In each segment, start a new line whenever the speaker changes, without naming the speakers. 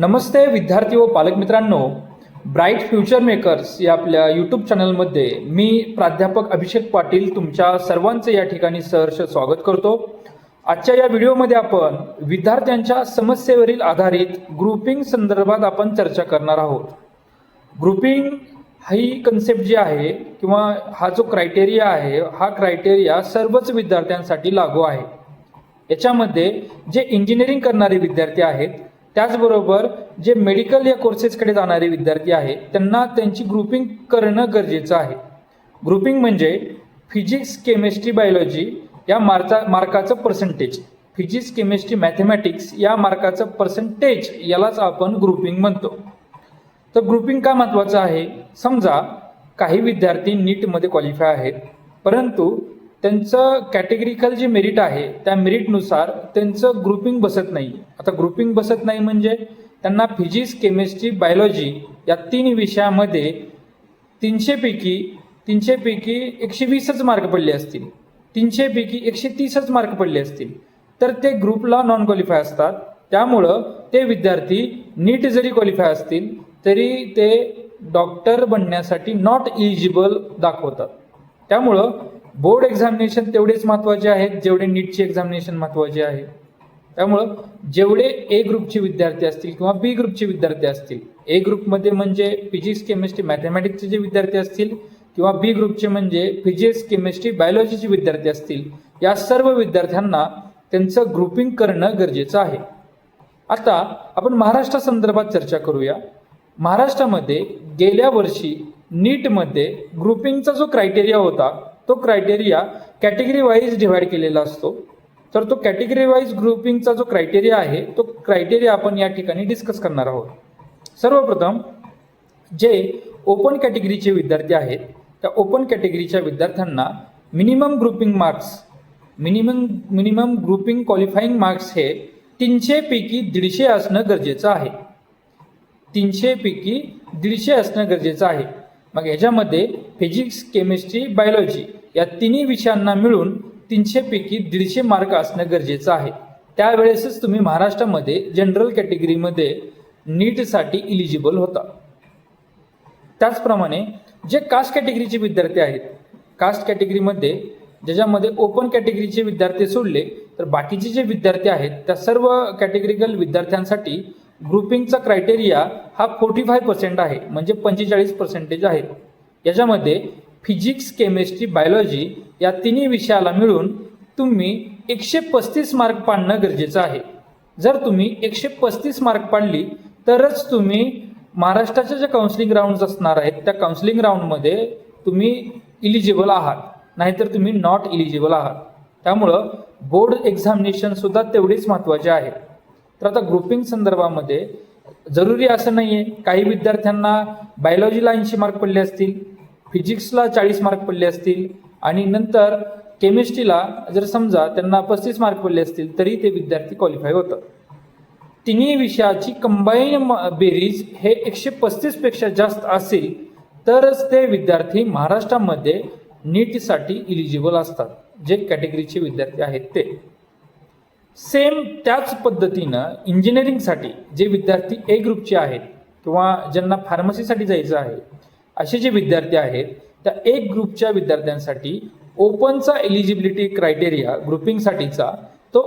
नमस्ते विद्यार्थी व पालक मित्रांनो ब्राईट फ्युचर मेकर्स या आपल्या यूट्यूब चॅनलमध्ये मी प्राध्यापक अभिषेक पाटील तुमच्या सर्वांचे या ठिकाणी सहर्ष स्वागत करतो. आजच्या या व्हिडिओमध्ये आपण विद्यार्थ्यांच्या समस्येवरील आधारित ग्रुपिंग संदर्भात आपण चर्चा करणार आहोत. ग्रुपिंग ही कन्सेप्ट जी आहे किंवा हा जो क्रायटेरिया आहे हा क्रायटेरिया सर्वच विद्यार्थ्यांसाठी लागू आहे. याच्यामध्ये जे इंजिनिअरिंग करणारे विद्यार्थी आहेत त्याचबरोबर जे मेडिकल या कोर्सेसकडे जाणारे विद्यार्थी आहेत त्यांना त्यांची ग्रुपिंग करणं गरजेचं आहे. ग्रुपिंग म्हणजे फिजिक्स केमिस्ट्री बायोलॉजी या मार्चा मार्काचं पर्सेंटेज फिजिक्स केमिस्ट्री मॅथमॅटिक्स या मार्काचं पर्सेंटेज यालाच आपण ग्रुपिंग म्हणतो. तर ग्रुपिंग का महत्त्वाचं आहे? समजा काही विद्यार्थी नीटमध्ये क्वालिफाय आहेत परंतु त्यांचं कॅटेगरिकल जे मेरिट आहे त्या मेरिटनुसार त्यांचं ग्रुपिंग बसत नाही. आता ग्रुपिंग बसत नाही म्हणजे त्यांना फिजिक्स केमिस्ट्री बायोलॉजी या तीन विषयामध्ये तीनशेपैकी तीनशेपैकी एकशे वीसच मार्क पडले असतील. तीनशेपैकी एकशे तीसच मार्क पडले असतील. तर ते ग्रुपला नॉन क्वालिफाय असतात. त्यामुळं ते विद्यार्थी नीट जरी क्वालिफाय असतील तरी ते डॉक्टर बनण्यासाठी नॉट इलिजिबल दाखवतात. त्यामुळं बोर्ड एक्झामिनेशन तेवढेच महत्त्वाचे आहेत जेवढे नीटची एक्झामिनेशन महत्त्वाचे आहे. त्यामुळं जेवढे ए ग्रुपचे विद्यार्थी असतील किंवा बी ग्रुपचे विद्यार्थी असतील ए ग्रुपमध्ये म्हणजे फिजिक्स केमिस्ट्री मॅथमॅटिक्सचे जे विद्यार्थी असतील किंवा बी ग्रुपचे म्हणजे फिजिक्स केमिस्ट्री बायोलॉजीचे विद्यार्थी असतील या सर्व विद्यार्थ्यांना त्यांचं ग्रुपिंग करणं गरजेचं आहे. आता आपण महाराष्ट्रासंदर्भात चर्चा करूया. महाराष्ट्रामध्ये गेल्या वर्षी नीटमध्ये ग्रुपिंगचा जो क्रायटेरिया होता तो क्रायटेरिया कॅटेगरी वाईज डिवाइड केलेला असतो. तर तो कॅटेगरी वाईज ग्रुपिंगचा जो क्रायटेरिया आहे तो क्रायटेरिया आपण या ठिकाणी डिस्कस करणार आहोत. सर्वप्रथम जे ओपन कॅटेगरीचे विद्यार्थी आहेत त्या ओपन कॅटेगरीच्या विद्यार्थ्यांना minimum grouping marks minimum minimum grouping qualifying marks हे तीनशेपैकी दीडशे असणं गरजेचं आहे. तीनशेपैकी दीडशे असणं गरजेचं आहे. मग ह्याच्यामध्ये फिजिक्स केमिस्ट्री बायोलॉजी या तिन्ही विषयांना मिळून तीनशेपैकी दीडशे मार्क असणं गरजेचं आहे. त्यावेळेसच तुम्ही महाराष्ट्रामध्ये जनरल कॅटेगरीमध्ये नीटसाठी इलिजिबल होता. त्याचप्रमाणे जे कास्ट कॅटेगरीचे विद्यार्थी आहेत कास्ट कॅटेगरीमध्ये ज्याच्यामध्ये ओपन कॅटेगरीचे विद्यार्थी सोडले तर बाकीचे जे विद्यार्थी आहेत त्या सर्व कॅटेगरिकल विद्यार्थ्यांसाठी ग्रुपिंगचा क्रायटेरिया हा फोर्टी फाय पर्सेंट आहे म्हणजे पंचेचाळीस पर्सेंटेज आहे. याच्यामध्ये फिजिक्स केमिस्ट्री बायोलॉजी या तिन्ही विषयाला मिळून तुम्ही एकशे पस्तीस मार्क पाडणं गरजेचं आहे. जर तुम्ही एकशे पस्तीस मार्क पाडली तरच तुम्ही महाराष्ट्राच्या ज्या काउन्सिलिंग राऊंड असणार आहेत त्या काउन्सिलिंग राऊंडमध्ये तुम्ही इलिजिबल आहात. नाहीतर तुम्ही नॉट इलिजिबल आहात. त्यामुळं बोर्ड एक्झामिनेशनसुद्धा तेवढीच महत्त्वाचे आहे. तर आता ग्रुपिंग संदर्भामध्ये जरुरी असं नाही आहे काही विद्यार्थ्यांना बायोलॉजीला ऐंशी मार्क पडले असतील फिजिक्सला चाळीस मार्क पडले असतील आणि नंतर केमिस्ट्रीला जर समजा त्यांना पस्तीस मार्क पडले असतील तरी ते विद्यार्थी क्वालिफाय होतात. तिन्ही विषयाची कंबाईन बेरीज हे एकशे पस्तीसपेक्षा जास्त असेल तरच ते विद्यार्थी महाराष्ट्रामध्ये नीटसाठी इलिजिबल असतात जे कॅटेगरीचे विद्यार्थी आहेत ते. सेम त्याच पद्धतीनं इंजिनिअरिंगसाठी जे विद्यार्थी ए ग्रुपचे आहेत किंवा ज्यांना फार्मसीसाठी जायचं आहे असे जे विद्यार्थी आहेत त्या एक ग्रुपच्या विद्यार्थ्यांसाठी ओपनचा एलिजिबिलिटी क्रायटेरिया ग्रुपिंगसाठीचा तो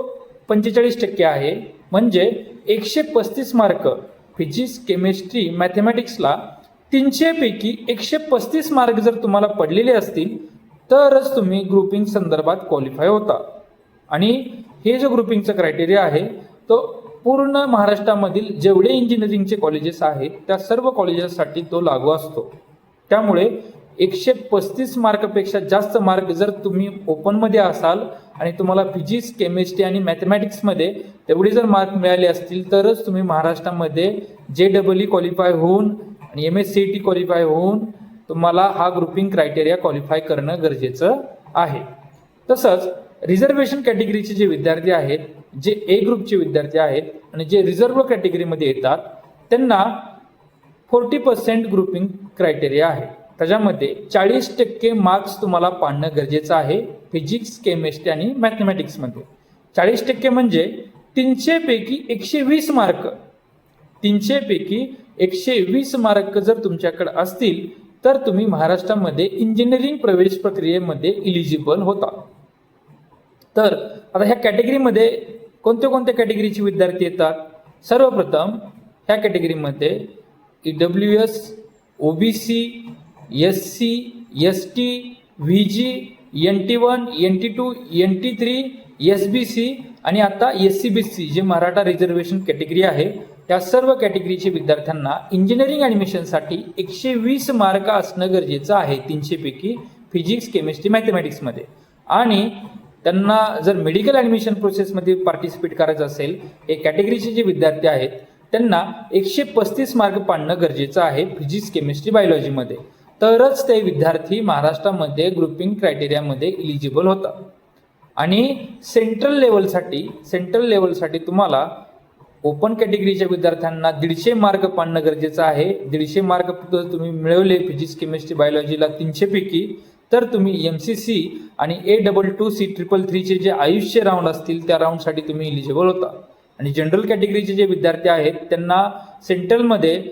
पंचेचाळीस टक्के आहे. म्हणजे एकशे पस्तीस मार्क फिजिक्स केमिस्ट्री मॅथमॅटिक्सला तीनशेपैकी एकशे पस्तीस मार्क जर तुम्हाला पडलेले असतील तरच तुम्ही ग्रुपिंग संदर्भात क्वालिफाय होता. आणि हे जो ग्रुपिंगचं क्रायटेरिया आहे तो पूर्ण महाराष्ट्रामधील जेवढे इंजिनिअरिंगचे कॉलेजेस आहेत त्या सर्व कॉलेजेससाठी तो लागू असतो. त्यामुळे एकशे पस्तीस मार्कपेक्षा जास्त मार्क जर तुम्ही ओपनमध्ये असाल आणि तुम्हाला फिजिक्स केमिस्ट्री आणि मॅथमॅटिक्समध्ये तेवढे जर मार्क मिळाले असतील तरच तुम्ही महाराष्ट्रामध्ये जे डबल ई क्वालिफाय होऊन आणि M S C T qualify होऊन तुम्हाला हा ग्रुपिंग क्रायटेरिया क्वालिफाय करणं गरजेचं आहे. तसंच रिझर्वेशन कॅटेगरीचे जे विद्यार्थी आहेत जे ए ग्रुपचे विद्यार्थी आहेत आणि जे रिझर्व्ह कॅटेगरीमध्ये येतात त्यांना फोर्टी पर्सेंट ग्रुपिंग क्रायटेरिया आहे. त्याच्यामध्ये चाळीस टक्के मार्क्स तुम्हाला पाडणं गरजेचं आहे फिजिक्स केमिस्ट्री आणि मॅथमॅटिक्समध्ये. चाळीस टक्के म्हणजे तीनशेपैकी एकशे वीस मार्क. तीनशेपैकी एकशे वीस मार्क जर तुमच्याकडे असतील तर तुम्ही महाराष्ट्रामध्ये इंजिनिअरिंग प्रवेश प्रक्रियेमध्ये इलिजिबल होता. तर आता ह्या कॅटेगरीमध्ये कोणत्या कोणत्या कॅटेगरीचे विद्यार्थी येतात? सर्वप्रथम ह्या कॅटेगरीमध्ये E W S OBC S C S T V J N T one N T two N T three S B C आणि आता एस सी बी सी जे मराठा रिझर्वेशन कॅटेगरी आहे त्या सर्व कॅटेगरीचे विद्यार्थ्यांना इंजिनिअरिंग ॲडमिशनसाठी एकशे वीस मार्क असणं गरजेचं आहे तीनशेपैकी फिजिक्स केमिस्ट्री मॅथमॅटिक्समध्ये आणि त्यांना जर मेडिकल ॲडमिशन प्रोसेसमध्ये पार्टिसिपेट करायचं असेल हे कॅटेगरीचे जे विद्यार्थी आहेत त्यांना एकशे पस्तीस मार्क पाडणं गरजेचं आहे फिजिक्स केमिस्ट्री बायोलॉजीमध्ये. तरच ते विद्यार्थी महाराष्ट्रामध्ये ग्रुपिंग क्रायटेरियामध्ये इलिजिबल होतात. आणि सेंट्रल लेवलसाठी सेंट्रल लेवलसाठी तुम्हाला ओपन कॅटेगरीच्या विद्यार्थ्यांना दीडशे मार्क पाडणं गरजेचं आहे. दीडशे मार्क जर तुम्ही मिळवले फिजिक्स केमिस्ट्री बायोलॉजीला तीनशेपैकी तर तुम्ही एम सी सी आणि A double two C triple थ्रीचे जे आयुष्य राऊंड असतील त्या राऊंडसाठी तुम्ही इलिजिबल होता. आणि जनरल कॅटेगरीचे जे विद्यार्थी आहेत त्यांना सेंट्रलमध्ये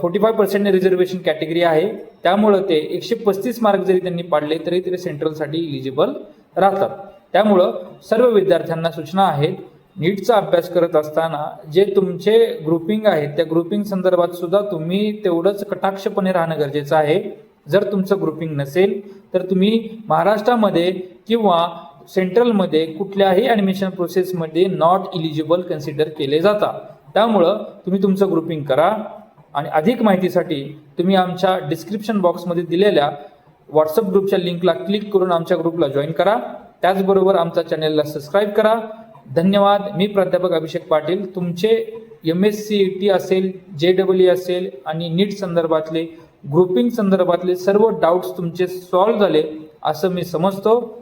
forty five percent reservation category आहे. त्यामुळं ते एकशे पस्तीस मार्क जरी त्यांनी पाडले तरी ते सेंट्रलसाठी इलिजिबल राहतात. त्यामुळं सर्व विद्यार्थ्यांना सूचना आहेत नीटचा अभ्यास करत असताना जे तुमचे ग्रुपिंग आहेत त्या ग्रुपिंग संदर्भात सुद्धा तुम्ही तेवढंच कटाक्षपणे राहणं गरजेचं आहे. जर तुमचं ग्रुपिंग नसेल तर तुम्ही महाराष्ट्रामध्ये किंवा सेंट्रलमध्ये कुठल्याही ॲडमिशन प्रोसेसमध्ये नॉट इलिजिबल कन्सिडर केले जातात. त्यामुळं तुम्ही तुमचं ग्रुपिंग करा आणि अधिक माहितीसाठी तुम्ही आमच्या डिस्क्रिप्शन बॉक्समध्ये दिलेल्या व्हॉट्सअप ग्रुपच्या लिंकला क्लिक करून आमच्या ग्रुपला जॉईन करा. त्याचबरोबर आमच्या चॅनेलला सबस्क्राईब करा. धन्यवाद. मी प्राध्यापक अभिषेक पाटील. तुमचे एम एस सी टी असेल जे डबल ई असेल आणि नीट संदर्भातले ग्रुपिंग संदर्भातले सर्व डाऊट्स तुमचे सॉल्व्ह झाले असं मी समजतो.